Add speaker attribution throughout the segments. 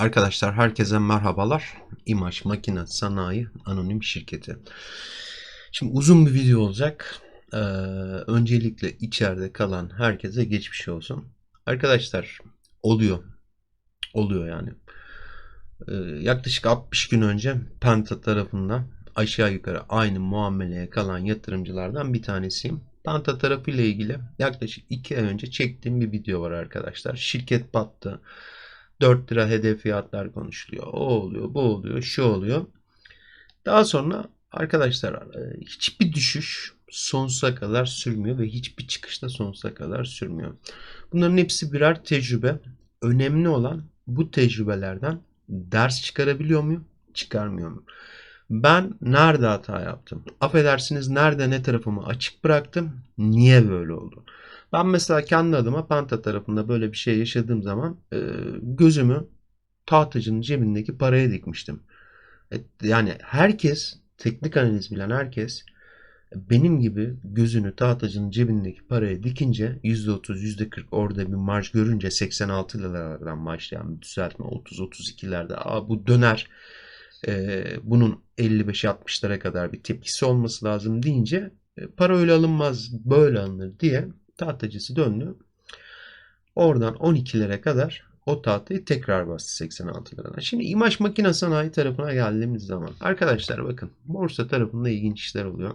Speaker 1: Arkadaşlar herkese merhabalar. İmaj Makine Sanayi Anonim Şirketi. Şimdi uzun bir video olacak. Ee, öncelikle içeride kalan herkese geçmiş olsun. Arkadaşlar oluyor. Oluyor yani. Ee, yaklaşık 60 gün önce Penta tarafından aşağı yukarı aynı muameleye kalan yatırımcılardan bir tanesiyim. Penta tarafı ile ilgili yaklaşık 2 ay önce çektiğim bir video var arkadaşlar. Şirket battı. 4 lira hedef fiyatlar konuşuluyor. O oluyor, bu oluyor, şu oluyor. Daha sonra arkadaşlar e, hiçbir düşüş sonsuza kadar sürmüyor ve hiçbir çıkış da sonsuza kadar sürmüyor. Bunların hepsi birer tecrübe. Önemli olan bu tecrübelerden ders çıkarabiliyor muyum? Çıkarmıyor muyum? Ben nerede hata yaptım? Affedersiniz nerede ne tarafımı açık bıraktım? Niye böyle oldu? Ben mesela kendi adıma Penta tarafında böyle bir şey yaşadığım zaman e, gözümü tahtacının cebindeki paraya dikmiştim. E, yani herkes, teknik analiz bilen herkes benim gibi gözünü tahtacının cebindeki paraya dikince %30, %40 orada bir marj görünce 86 liralardan başlayan bir düzeltme 30-32'lerde Aa, bu döner e, bunun 55-60'lara kadar bir tepkisi olması lazım deyince e, para öyle alınmaz böyle alınır diye tahtacısı döndü. Oradan 12'lere kadar o tahtayı tekrar bastı 86 liradan. Şimdi imaj makine sanayi tarafına geldiğimiz zaman arkadaşlar bakın borsa tarafında ilginç işler oluyor.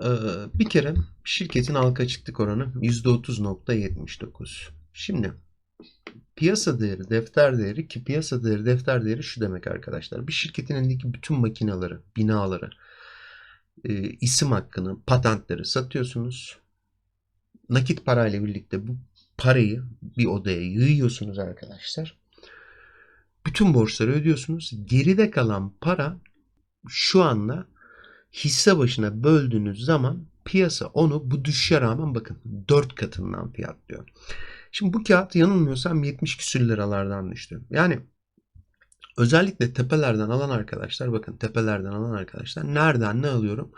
Speaker 1: Ee, bir kere şirketin halka açıklık oranı %30.79. Şimdi piyasa değeri, defter değeri ki piyasa değeri, defter değeri şu demek arkadaşlar. Bir şirketin elindeki bütün makineleri, binaları, e, isim hakkını, patentleri satıyorsunuz. Nakit parayla birlikte bu parayı bir odaya yığıyorsunuz arkadaşlar. Bütün borçları ödüyorsunuz. Geride kalan para şu anda hisse başına böldüğünüz zaman piyasa onu bu düşüşe rağmen bakın 4 katından fiyatlıyor. Şimdi bu kağıt yanılmıyorsam 70 küsür liralardan düştü. Yani özellikle tepelerden alan arkadaşlar bakın tepelerden alan arkadaşlar nereden ne alıyorum?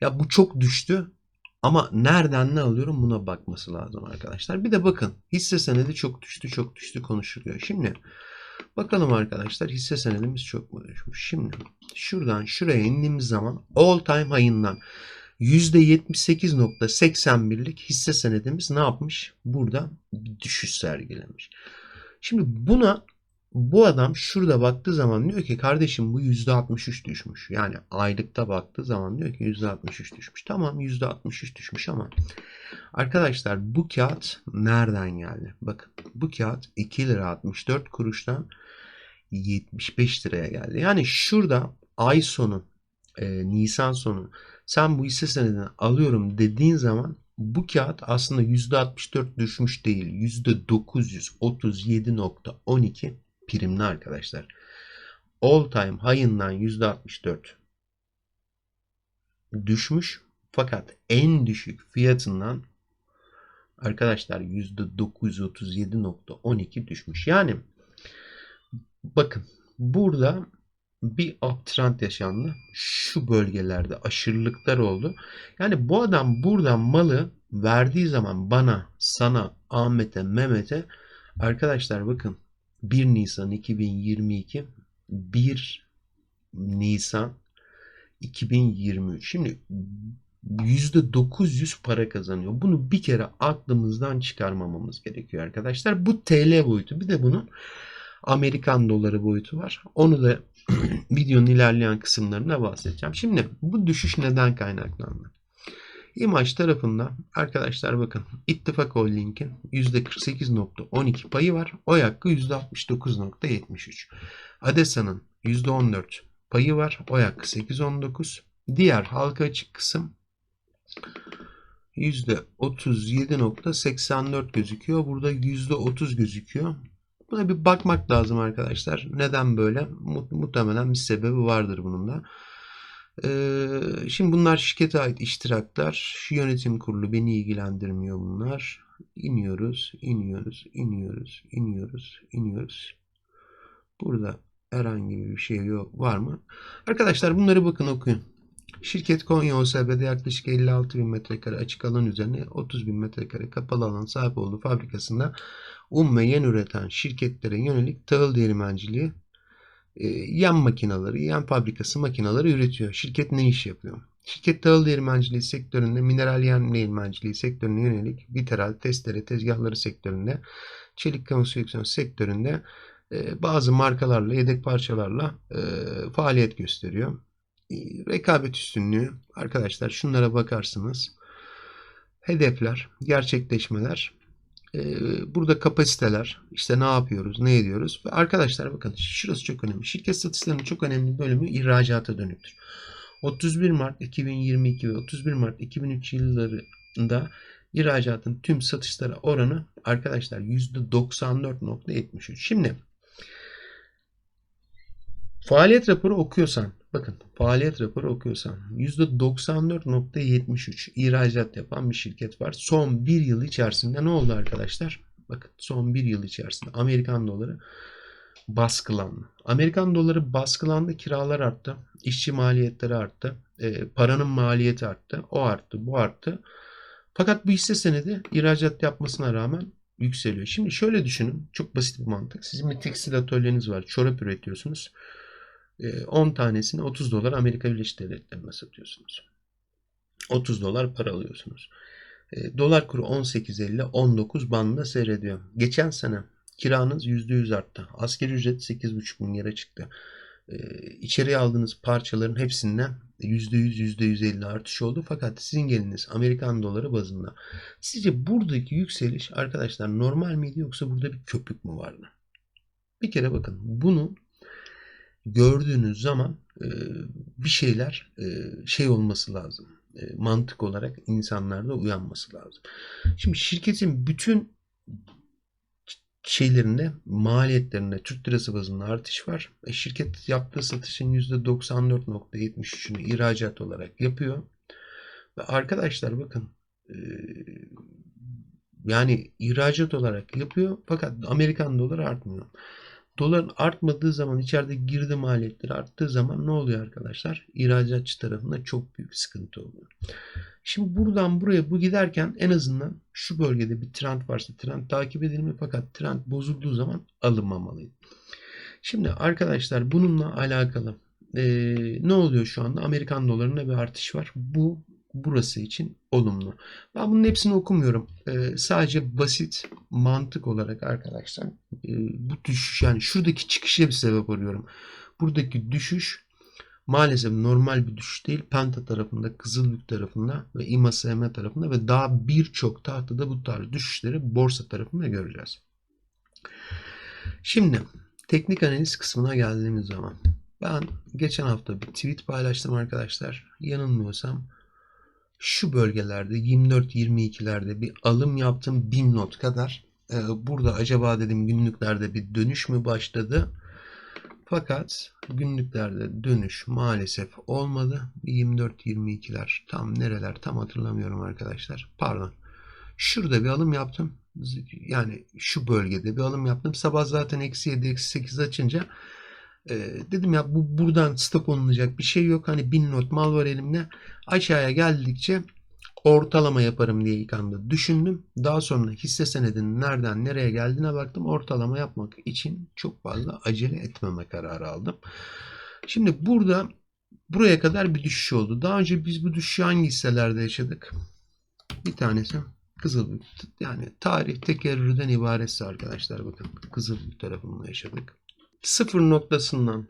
Speaker 1: Ya bu çok düştü ama nereden ne alıyorum buna bakması lazım arkadaşlar. Bir de bakın hisse senedi çok düştü çok düştü konuşuluyor. Şimdi bakalım arkadaşlar hisse senedimiz çok mu düşmüş? Şimdi şuradan şuraya indiğimiz zaman all time high'ından %78.81'lik hisse senedimiz ne yapmış? Burada bir düşüş sergilemiş. Şimdi buna bu adam şurada baktığı zaman diyor ki kardeşim bu %63 düşmüş. Yani aylıkta baktığı zaman diyor ki %63 düşmüş. Tamam %63 düşmüş ama arkadaşlar bu kağıt nereden geldi? Bakın bu kağıt 2 lira 64 kuruştan 75 liraya geldi. Yani şurada ay sonu e, Nisan sonu sen bu hisse senedini alıyorum dediğin zaman bu kağıt aslında %64 düşmüş değil. %937.12 primli arkadaşlar. All time high'ından %64 düşmüş. Fakat en düşük fiyatından arkadaşlar %937.12 düşmüş. Yani bakın burada bir uptrend yaşandı. Şu bölgelerde aşırılıklar oldu. Yani bu adam buradan malı verdiği zaman bana, sana, Ahmet'e, Mehmet'e arkadaşlar bakın 1 Nisan 2022 1 Nisan 2023. Şimdi %900 para kazanıyor. Bunu bir kere aklımızdan çıkarmamamız gerekiyor arkadaşlar. Bu TL boyutu. Bir de bunun Amerikan doları boyutu var. Onu da videonun ilerleyen kısımlarında bahsedeceğim. Şimdi bu düşüş neden kaynaklandı? İmaj tarafında arkadaşlar bakın İttifak Holding'in %48.12 payı var. Oy hakkı %69.73. Adesa'nın %14 payı var. Oy hakkı 8.19. Diğer halka açık kısım %37.84 gözüküyor. Burada %30 gözüküyor. Buna bir bakmak lazım arkadaşlar. Neden böyle? Muhtemelen bir sebebi vardır bunun da. Ee, şimdi bunlar şirkete ait iştiraklar. Şu yönetim kurulu beni ilgilendirmiyor bunlar. İniyoruz, iniyoruz, iniyoruz, iniyoruz, iniyoruz. Burada herhangi bir şey yok var mı? Arkadaşlar bunları bakın okuyun. Şirket Konya OSB'de yaklaşık 56 bin metrekare açık alan üzerine 30 bin metrekare kapalı alan sahip olduğu fabrikasında un ve yen üreten şirketlere yönelik tahıl değirmenciliği, yan makinaları, yan fabrikası makinaları üretiyor. Şirket ne iş yapıyor? Şirket tahıl değirmenciliği sektöründe, mineral yen değirmenciliği sektörüne yönelik viteral, testere, tezgahları sektöründe, çelik konstrüksiyon sektöründe e, bazı markalarla, yedek parçalarla e, faaliyet gösteriyor. E, rekabet üstünlüğü arkadaşlar şunlara bakarsınız. Hedefler, gerçekleşmeler, e, burada kapasiteler, işte ne yapıyoruz, ne ediyoruz. Ve arkadaşlar bakın şurası çok önemli. Şirket satışlarının çok önemli bölümü ihracata dönüktür. 31 Mart 2022 ve 31 Mart 2003 yıllarında ihracatın tüm satışlara oranı arkadaşlar %94.73. Şimdi faaliyet raporu okuyorsan bakın faaliyet raporu okuyorsan %94.73 ihracat yapan bir şirket var. Son bir yıl içerisinde ne oldu arkadaşlar? Bakın son bir yıl içerisinde Amerikan doları baskılandı. Amerikan doları baskılandı, kiralar arttı, işçi maliyetleri arttı, e, paranın maliyeti arttı, o arttı, bu arttı. Fakat bu hisse senedi ihracat yapmasına rağmen yükseliyor. Şimdi şöyle düşünün, çok basit bir mantık. Sizin bir tekstil atölyeniz var, çorap üretiyorsunuz. E, 10 tanesini 30 dolar Amerika Birleşik Devletleri'ne satıyorsunuz. 30 dolar para alıyorsunuz. E, dolar kuru 18.50-19 bandında seyrediyor. Geçen sene Kiranız %100 arttı. Asgari ücret 8,5 bin lira çıktı. Ee, içeriye aldığınız parçaların hepsinden %100 %150 artış oldu. Fakat sizin geliniz Amerikan doları bazında. Sizce buradaki yükseliş arkadaşlar normal miydi yoksa burada bir köpük mü vardı? Bir kere bakın bunu gördüğünüz zaman e, bir şeyler e, şey olması lazım. E, mantık olarak insanlarda uyanması lazım. Şimdi şirketin bütün şeylerinde maliyetlerinde Türk lirası bazında artış var. E, şirket yaptığı satışın %94.73'ünü ihracat olarak yapıyor. Ve arkadaşlar bakın e, yani ihracat olarak yapıyor fakat Amerikan doları artmıyor. Doların artmadığı zaman içeride girdi maliyetleri arttığı zaman ne oluyor arkadaşlar? İhracatçı tarafında çok büyük sıkıntı oluyor. Şimdi buradan buraya bu giderken en azından şu bölgede bir trend varsa trend takip edilmeli fakat trend bozulduğu zaman alınmamalıydı. Şimdi arkadaşlar bununla alakalı e, ne oluyor şu anda? Amerikan dolarında bir artış var. Bu burası için olumlu. Ben bunun hepsini okumuyorum. Ee, sadece basit mantık olarak arkadaşlar e, bu düşüş yani şuradaki çıkışa bir sebep arıyorum. Buradaki düşüş maalesef normal bir düşüş değil. Penta tarafında, Kızılbük tarafında ve İMA-SM tarafında ve daha birçok tahtada bu tarz düşüşleri borsa tarafında göreceğiz. Şimdi teknik analiz kısmına geldiğimiz zaman ben geçen hafta bir tweet paylaştım arkadaşlar. Yanılmıyorsam şu bölgelerde 24-22'lerde bir alım yaptım 1000 not kadar. Ee, burada acaba dedim günlüklerde bir dönüş mü başladı? Fakat günlüklerde dönüş maalesef olmadı. 24-22'ler tam nereler tam hatırlamıyorum arkadaşlar. Pardon. Şurada bir alım yaptım. Yani şu bölgede bir alım yaptım. Sabah zaten eksi 7 eksi 8 açınca e, dedim ya bu buradan stop olunacak bir şey yok. Hani 1000 not mal var elimde. Aşağıya geldikçe ortalama yaparım diye ilk anda düşündüm. Daha sonra hisse senedinin nereden nereye geldiğine baktım. Ortalama yapmak için çok fazla acele etmeme kararı aldım. Şimdi burada buraya kadar bir düşüş oldu. Daha önce biz bu düşüşü hangi hisselerde yaşadık? Bir tanesi Kızılbük. Yani tarih tekerrürden ibaretse arkadaşlar bakın. Kızılbük tarafında yaşadık. Sıfır noktasından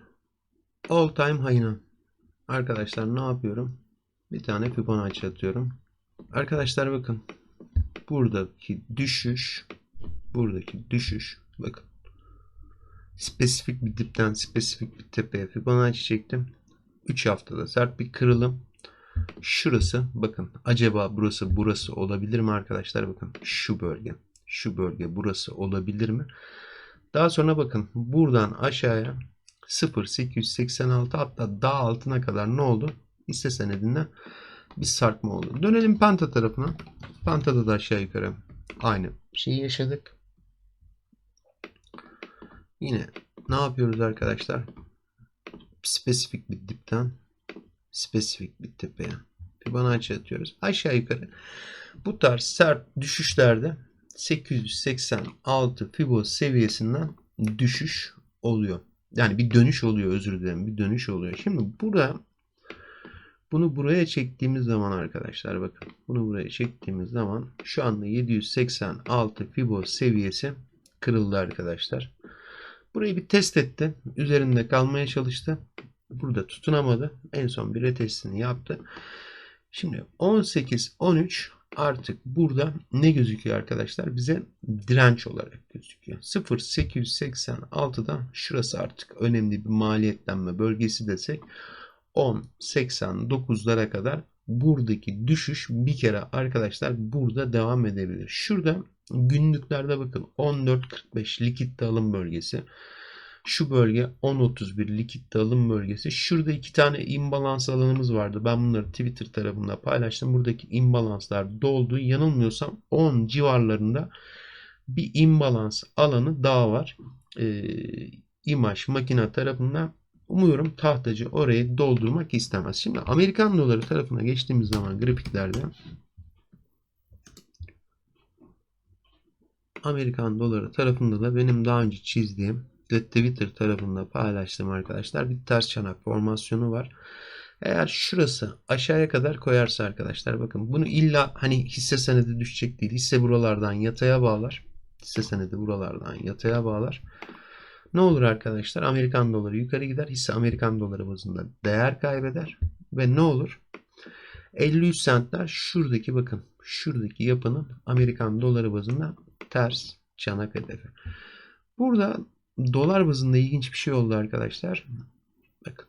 Speaker 1: all time high'ına arkadaşlar ne yapıyorum? Bir tane Fibonacci atıyorum. Arkadaşlar bakın. Buradaki düşüş buradaki düşüş bakın. Spesifik bir dipten spesifik bir tepeye Fibonacci çektim. 3 haftada sert bir kırılım. Şurası bakın acaba burası burası olabilir mi arkadaşlar bakın şu bölge şu bölge burası olabilir mi? Daha sonra bakın buradan aşağıya 0.886 hatta daha altına kadar ne oldu? Hisse senedinden bir sarkma oldu. Dönelim Penta tarafına. Penta'da da aşağı yukarı aynı şeyi yaşadık. Yine ne yapıyoruz arkadaşlar? Spesifik bir dipten spesifik bir tepeye. Fibonacci atıyoruz. Aşağı yukarı bu tarz sert düşüşlerde 886 Fibo seviyesinden düşüş oluyor. Yani bir dönüş oluyor özür dilerim. Bir dönüş oluyor. Şimdi burada bunu buraya çektiğimiz zaman arkadaşlar bakın. Bunu buraya çektiğimiz zaman şu anda 786 Fibo seviyesi kırıldı arkadaşlar. Burayı bir test etti. Üzerinde kalmaya çalıştı. Burada tutunamadı. En son bir retestini yaptı. Şimdi 18 13 artık burada ne gözüküyor arkadaşlar? Bize direnç olarak gözüküyor. 0.886'da şurası artık önemli bir maliyetlenme bölgesi desek 10.89'lara kadar buradaki düşüş bir kere arkadaşlar burada devam edebilir. Şurada günlüklerde bakın 14.45 likit alım bölgesi. Şu bölge 10.31 likit alım bölgesi. Şurada iki tane imbalans alanımız vardı. Ben bunları Twitter tarafında paylaştım. Buradaki imbalanslar doldu. Yanılmıyorsam 10 civarlarında bir imbalans alanı daha var. Ee, imaj makine tarafından umuyorum tahtacı orayı doldurmak istemez. Şimdi Amerikan doları tarafına geçtiğimiz zaman grafiklerde Amerikan doları tarafında da benim daha önce çizdiğim Twitter tarafında paylaştığım arkadaşlar bir ters çanak formasyonu var. Eğer şurası aşağıya kadar koyarsa arkadaşlar bakın bunu illa hani hisse senedi düşecek değil. Hisse buralardan yataya bağlar. Hisse senedi buralardan yataya bağlar. Ne olur arkadaşlar? Amerikan doları yukarı gider. Hisse Amerikan doları bazında değer kaybeder. Ve ne olur? 53 centler şuradaki bakın şuradaki yapının Amerikan doları bazında ters çanak hedefi. Burada dolar bazında ilginç bir şey oldu arkadaşlar. Bakın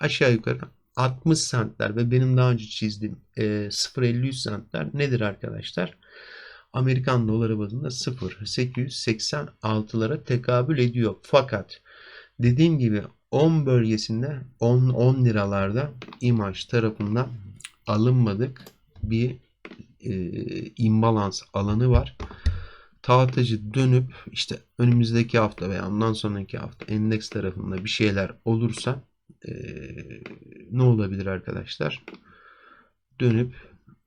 Speaker 1: aşağı yukarı 60 centler ve benim daha önce çizdiğim e, 0.53 centler nedir arkadaşlar? Amerikan doları bazında 0.886'lara tekabül ediyor. Fakat dediğim gibi 10 bölgesinde 10 10 liralarda imaj tarafından alınmadık bir e, imbalans alanı var. Tahtacı dönüp işte önümüzdeki hafta veya ondan sonraki hafta endeks tarafında bir şeyler olursa e, ne olabilir arkadaşlar? Dönüp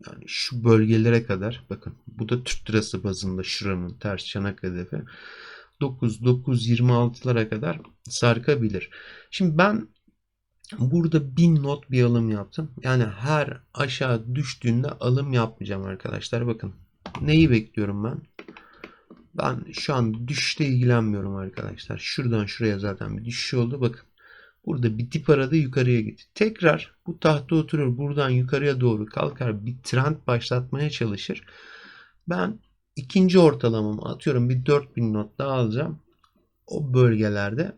Speaker 1: yani şu bölgelere kadar bakın bu da Türk lirası bazında şuranın ters çanak hedefi 9 9.26'lara kadar sarkabilir. Şimdi ben burada bin not bir alım yaptım. Yani her aşağı düştüğünde alım yapmayacağım arkadaşlar. Bakın neyi bekliyorum ben? Ben şu an düşüşle ilgilenmiyorum arkadaşlar. Şuradan şuraya zaten bir düşüş oldu. Bakın Burada bir dip aradı yukarıya gitti. Tekrar bu tahta oturur buradan yukarıya doğru kalkar bir trend başlatmaya çalışır. Ben ikinci ortalamamı atıyorum bir 4000 not daha alacağım. O bölgelerde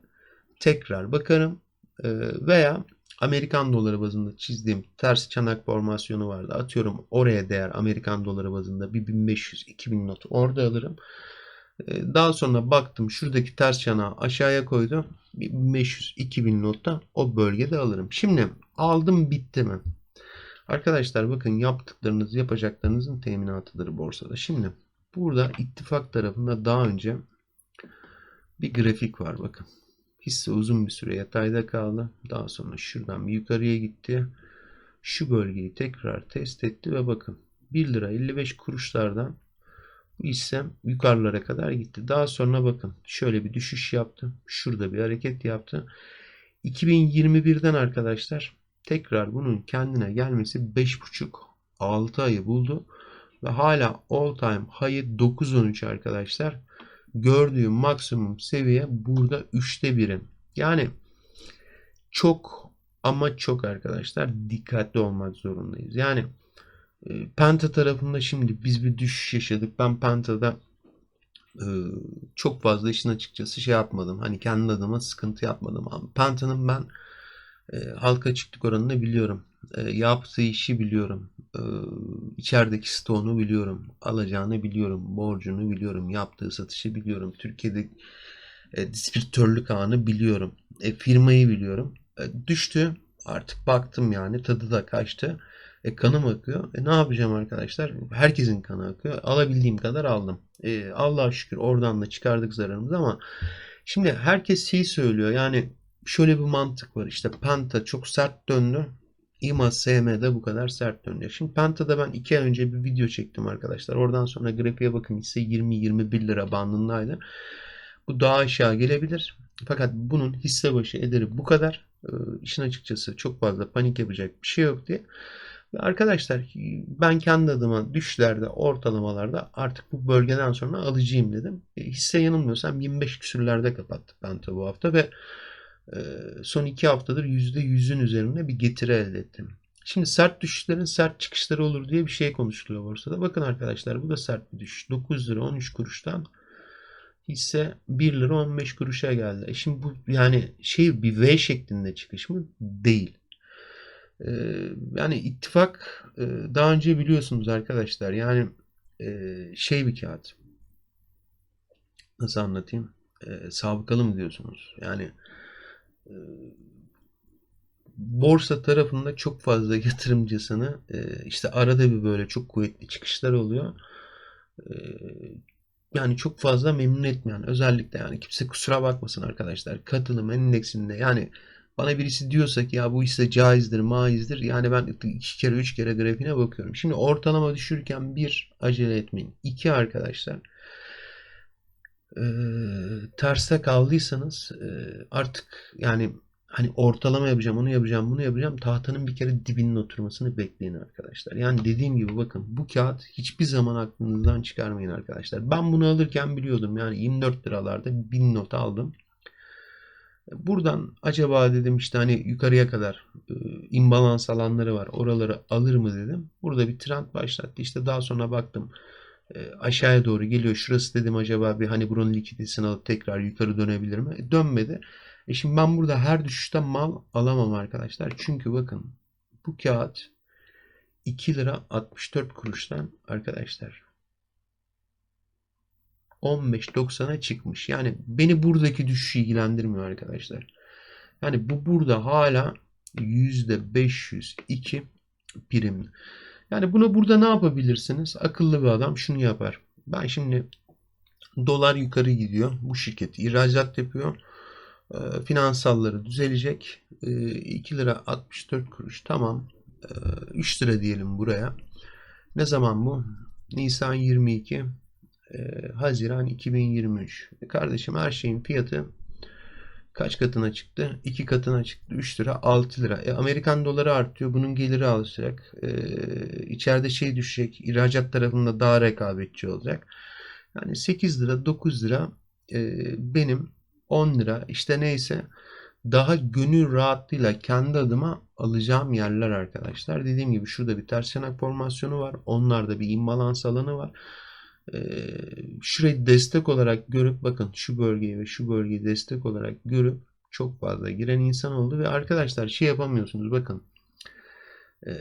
Speaker 1: tekrar bakarım ee, veya Amerikan doları bazında çizdiğim ters çanak formasyonu vardı. Atıyorum oraya değer Amerikan doları bazında bir 1500-2000 not orada alırım. Ee, daha sonra baktım şuradaki ters çanağı aşağıya koydum. 1500-2000 notta o bölgede alırım. Şimdi aldım bitti mi? Arkadaşlar bakın yaptıklarınız yapacaklarınızın teminatıdır borsada. Şimdi burada ittifak tarafında daha önce bir grafik var bakın. Hisse uzun bir süre yatayda kaldı. Daha sonra şuradan bir yukarıya gitti. Şu bölgeyi tekrar test etti ve bakın 1 lira 55 kuruşlardan bu hissem yukarılara kadar gitti. Daha sonra bakın şöyle bir düşüş yaptı. Şurada bir hareket yaptı. 2021'den arkadaşlar tekrar bunun kendine gelmesi 5,5-6 ayı buldu. Ve hala all time high'ı 9.13 arkadaşlar. Gördüğüm maksimum seviye burada 3'te 1'i. Yani çok ama çok arkadaşlar dikkatli olmak zorundayız. Yani Penta tarafında şimdi biz bir düşüş yaşadık. Ben Penta'da e, çok fazla işin açıkçası şey yapmadım. Hani kendi adıma sıkıntı yapmadım. Penta'nın ben e, halka çıktık oranını biliyorum. E, yaptığı işi biliyorum. İçerideki stoğunu biliyorum. Alacağını biliyorum. Borcunu biliyorum. Yaptığı satışı biliyorum. Türkiye'de distribütörlük ağını biliyorum. Firmayı biliyorum. Düştü. Artık baktım yani tadı da kaçtı. E, kanım akıyor. E, ne yapacağım arkadaşlar? Herkesin kanı akıyor. Alabildiğim kadar aldım. E, Allah'a şükür oradan da çıkardık zararımızı ama şimdi herkes şeyi söylüyor. Yani şöyle bir mantık var. İşte Penta çok sert döndü. İMA SM'de bu kadar sert dönüyor. Şimdi Penta'da ben 2 ay önce bir video çektim arkadaşlar. Oradan sonra grafiğe bakın hisse 20-21 lira bandındaydı. Bu daha aşağı gelebilir. Fakat bunun hisse başı ederi bu kadar. Ee, işin açıkçası çok fazla panik yapacak bir şey yok diye. Arkadaşlar ben kendi adıma düşlerde, ortalamalarda artık bu bölgeden sonra alıcıyım dedim. E, hisse yanılmıyorsam 25 küsürlerde kapattı Penta bu hafta ve e, son 2 haftadır %100'ün üzerinde bir getiri elde ettim. Şimdi sert düşüşlerin sert çıkışları olur diye bir şey konuşuluyor borsada. Bakın arkadaşlar bu da sert bir düşüş. 9 lira 13 kuruştan hisse 1 lira 15 kuruşa geldi. E şimdi bu yani şey bir V şeklinde çıkış mı? Değil. Ee, yani ittifak e, daha önce biliyorsunuz arkadaşlar yani e, şey bir kağıt. Nasıl anlatayım? E, sabıkalı mı diyorsunuz? Yani e, borsa tarafında çok fazla yatırımcısını işte arada bir böyle çok kuvvetli çıkışlar oluyor. Yani çok fazla memnun etmeyen özellikle yani kimse kusura bakmasın arkadaşlar katılım endeksinde yani bana birisi diyorsa ki ya bu hisse caizdir, maizdir. Yani ben iki kere, üç kere grafiğine bakıyorum. Şimdi ortalama düşürken bir acele etmeyin. İki arkadaşlar e, terste kaldıysanız e, artık yani hani ortalama yapacağım, onu yapacağım, bunu yapacağım. Tahtanın bir kere dibinin oturmasını bekleyin arkadaşlar. Yani dediğim gibi bakın bu kağıt hiçbir zaman aklınızdan çıkarmayın arkadaşlar. Ben bunu alırken biliyordum. Yani 24 liralarda 1000 not aldım. Buradan acaba dedim işte hani yukarıya kadar e, imbalans alanları var. Oraları alır mı dedim. Burada bir trend başlattı. İşte daha sonra baktım e, aşağıya doğru geliyor. Şurası dedim acaba bir hani buranın likiditesini alıp tekrar yukarı dönebilir mi? E, dönmedi. E şimdi ben burada her düşüşte mal alamam arkadaşlar. Çünkü bakın bu kağıt 2 lira 64 kuruştan arkadaşlar 15.90'a çıkmış. Yani beni buradaki düşüş ilgilendirmiyor arkadaşlar. Yani bu burada hala %502 primli. Yani buna burada ne yapabilirsiniz? Akıllı bir adam şunu yapar. Ben şimdi dolar yukarı gidiyor. Bu şirket ihracat yapıyor. E, finansalları düzelecek. E, 2 lira 64 kuruş. Tamam. E, 3 lira diyelim buraya. Ne zaman bu? Nisan 22 e, Haziran 2023. E, kardeşim her şeyin fiyatı kaç katına çıktı? 2 katına çıktı. 3 lira 6 lira. E, Amerikan doları artıyor. Bunun geliri alacak. E, içeride şey düşecek. İhracat tarafında daha rekabetçi olacak. Yani 8 lira 9 lira e, benim 10 lira işte neyse daha gönül rahatlığıyla kendi adıma alacağım yerler arkadaşlar. Dediğim gibi şurada bir ters yanak formasyonu var. Onlarda bir imbalans alanı var. Ee, şurayı destek olarak görüp bakın şu bölgeyi ve şu bölgeyi destek olarak görüp çok fazla giren insan oldu ve arkadaşlar şey yapamıyorsunuz bakın ee,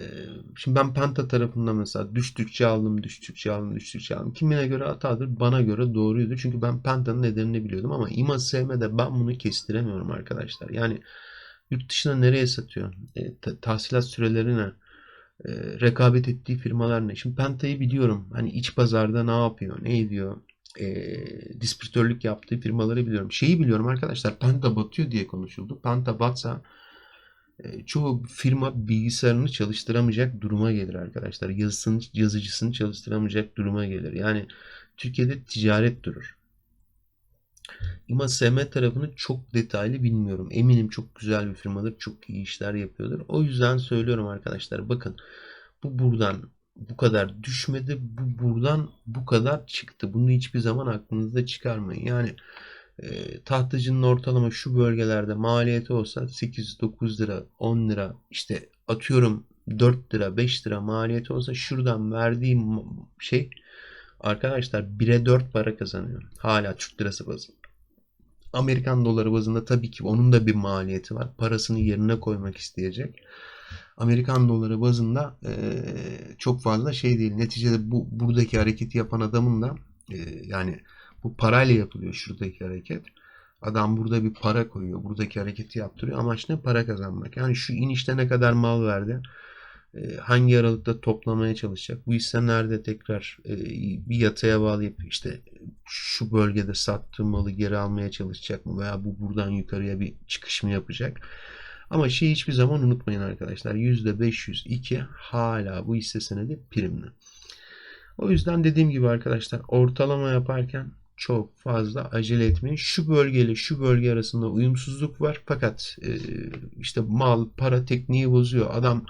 Speaker 1: şimdi ben Penta tarafında mesela düştükçe aldım, düştükçe aldım, düştükçe aldım. Kimine göre hatadır, bana göre doğruydu. Çünkü ben Penta'nın nedenini biliyordum ama İMA SM'de ben bunu kestiremiyorum arkadaşlar. Yani yurt dışına nereye satıyor? E, tahsilat süreleri ne? E, rekabet ettiği firmalar ne? Şimdi Penta'yı biliyorum. Hani iç pazarda ne yapıyor, ne ediyor? E, distribütörlük yaptığı firmaları biliyorum. Şeyi biliyorum arkadaşlar. Penta batıyor diye konuşuldu. Penta batsa e, çoğu firma bilgisayarını çalıştıramayacak duruma gelir arkadaşlar. Yazısını, yazıcısını çalıştıramayacak duruma gelir. Yani Türkiye'de ticaret durur. İma SM tarafını çok detaylı bilmiyorum. Eminim çok güzel bir firmadır. Çok iyi işler yapıyordur. O yüzden söylüyorum arkadaşlar. Bakın bu buradan bu kadar düşmedi. Bu buradan bu kadar çıktı. Bunu hiçbir zaman aklınızda çıkarmayın. Yani e, tahtacının ortalama şu bölgelerde maliyeti olsa 8-9 lira 10 lira işte atıyorum 4 lira 5 lira maliyeti olsa şuradan verdiğim şey arkadaşlar 1'e 4 para kazanıyor. Hala Türk lirası bazında. Amerikan doları bazında tabii ki onun da bir maliyeti var. Parasını yerine koymak isteyecek. Amerikan doları bazında e, çok fazla şey değil. Neticede bu buradaki hareketi yapan adamın da e, yani bu parayla yapılıyor şuradaki hareket. Adam burada bir para koyuyor. Buradaki hareketi yaptırıyor. Amaç ne? Para kazanmak. Yani şu inişte ne kadar mal verdi? E, hangi aralıkta toplamaya çalışacak? Bu hisse nerede tekrar e, bir yataya bağlayıp işte şu bölgede sattığı malı geri almaya çalışacak mı? Veya bu buradan yukarıya bir çıkış mı yapacak? Ama şeyi hiçbir zaman unutmayın arkadaşlar. %502 hala bu hisse senedi primli. O yüzden dediğim gibi arkadaşlar ortalama yaparken çok fazla acele etmeyin. Şu bölgeyle şu bölge arasında uyumsuzluk var. Fakat e, işte mal, para tekniği bozuyor. Adam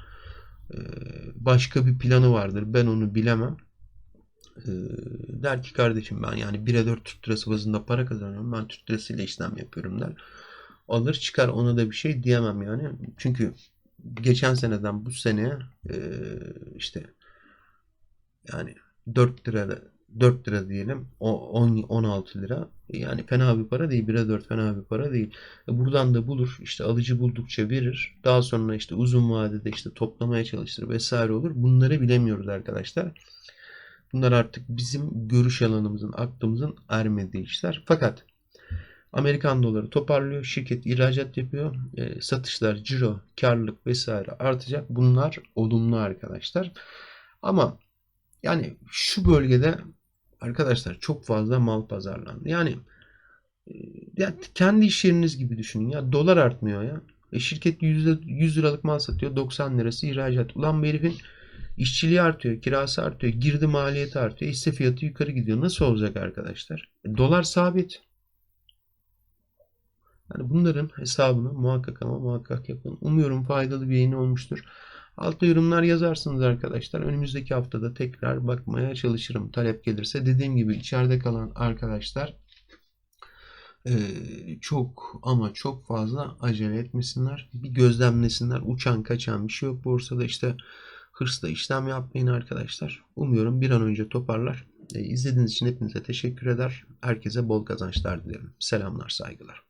Speaker 1: başka bir planı vardır. Ben onu bilemem. E, der ki kardeşim ben yani 1'e 4 Türk lirası bazında para kazanıyorum. Ben Türk lirasıyla işlem yapıyorum der. Alır çıkar ona da bir şey diyemem yani. Çünkü geçen seneden bu seneye e, işte yani 4 lira 4 lira diyelim. O 10 16 lira. Yani fena bir para değil. 1'e 4 fena bir para değil. E, Buradan da bulur. işte alıcı buldukça verir. Daha sonra işte uzun vadede işte toplamaya çalışır vesaire olur. Bunları bilemiyoruz arkadaşlar. Bunlar artık bizim görüş alanımızın, aklımızın ermediği işler. Fakat Amerikan doları toparlıyor. Şirket ihracat yapıyor. E, satışlar, ciro, karlılık vesaire artacak. Bunlar olumlu arkadaşlar. Ama yani şu bölgede arkadaşlar çok fazla mal pazarlandı. Yani e, ya kendi iş yeriniz gibi düşünün ya. Dolar artmıyor ya. E şirket 100, 100 liralık mal satıyor. 90 lirası ihracat. Ulan bu herifin işçiliği artıyor. Kirası artıyor. Girdi maliyeti artıyor. Hisse fiyatı yukarı gidiyor. Nasıl olacak arkadaşlar? E, dolar sabit. Yani bunların hesabını muhakkak ama muhakkak yapın. Umuyorum faydalı bir yayın olmuştur. Altta yorumlar yazarsınız arkadaşlar. Önümüzdeki haftada tekrar bakmaya çalışırım. Talep gelirse. Dediğim gibi içeride kalan arkadaşlar eee, çok ama çok fazla acele etmesinler. Bir gözlemlesinler. Uçan kaçan bir şey yok borsada. işte hırsla işlem yapmayın arkadaşlar. Umuyorum bir an önce toparlar. E, izlediğiniz için hepinize teşekkür eder. Herkese bol kazançlar dilerim. Selamlar, saygılar.